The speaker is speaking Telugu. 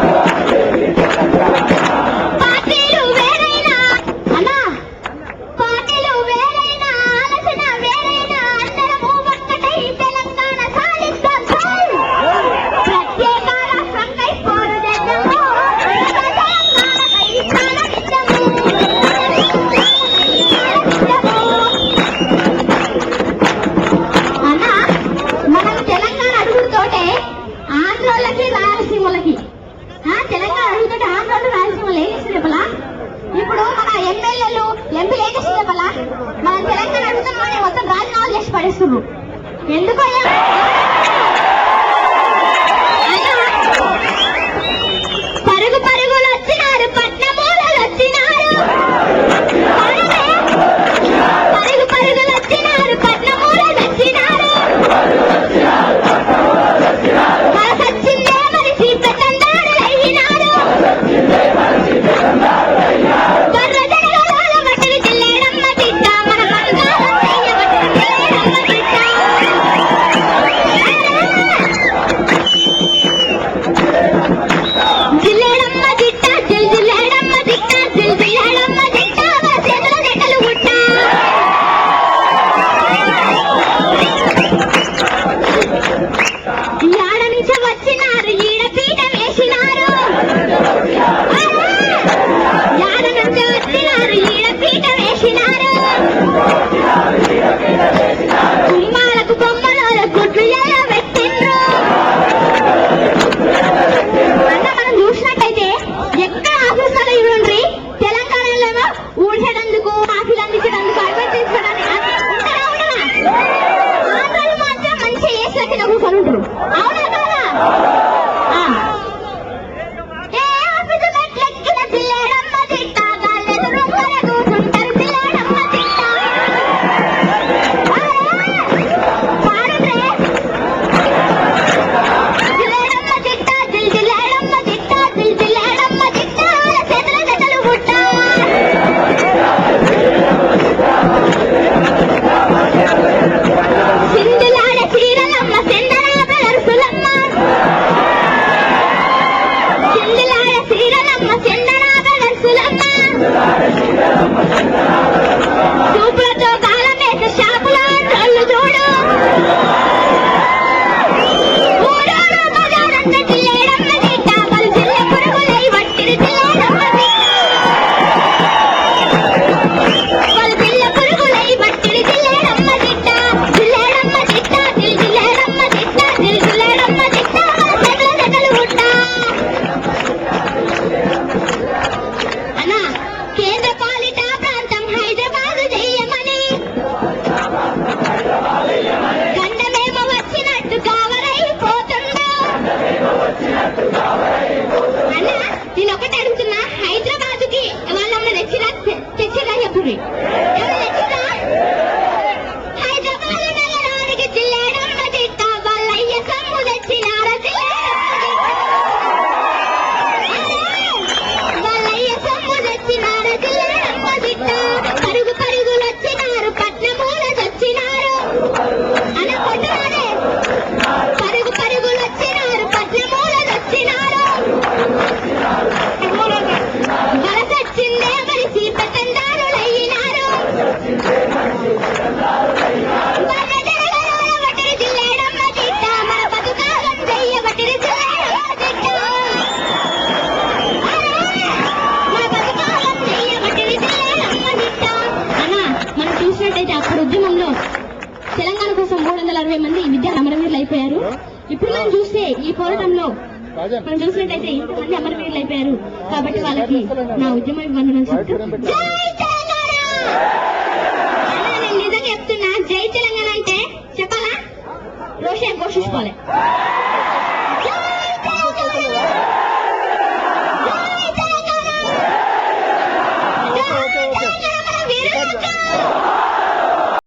Música చేసి పడేస్తున్నారు ఎందుకు అయ్యా ಯಾರ ನಂಬಿ ಹೊತ್ತಿನಾರು ಇಳ ಪೀಠ ವೇಷಿನಾರ నేను ఒకటి అడుగుతున్నా. మంది విద్యా అమరవీరులు అయిపోయారు. ఇప్పుడు మనం చూస్తే ఈ పోరాటంలో మనం చూసినట్టయితే ఇంతమంది అమరవీరులు అయిపోయారు. కాబట్టి వాళ్ళకి నా ఉద్యమ వందనం నిజంగా చెప్తున్నా జై తెలంగాణ అంటే చెప్పాలా? రోషన్ ఘోషించుకోలే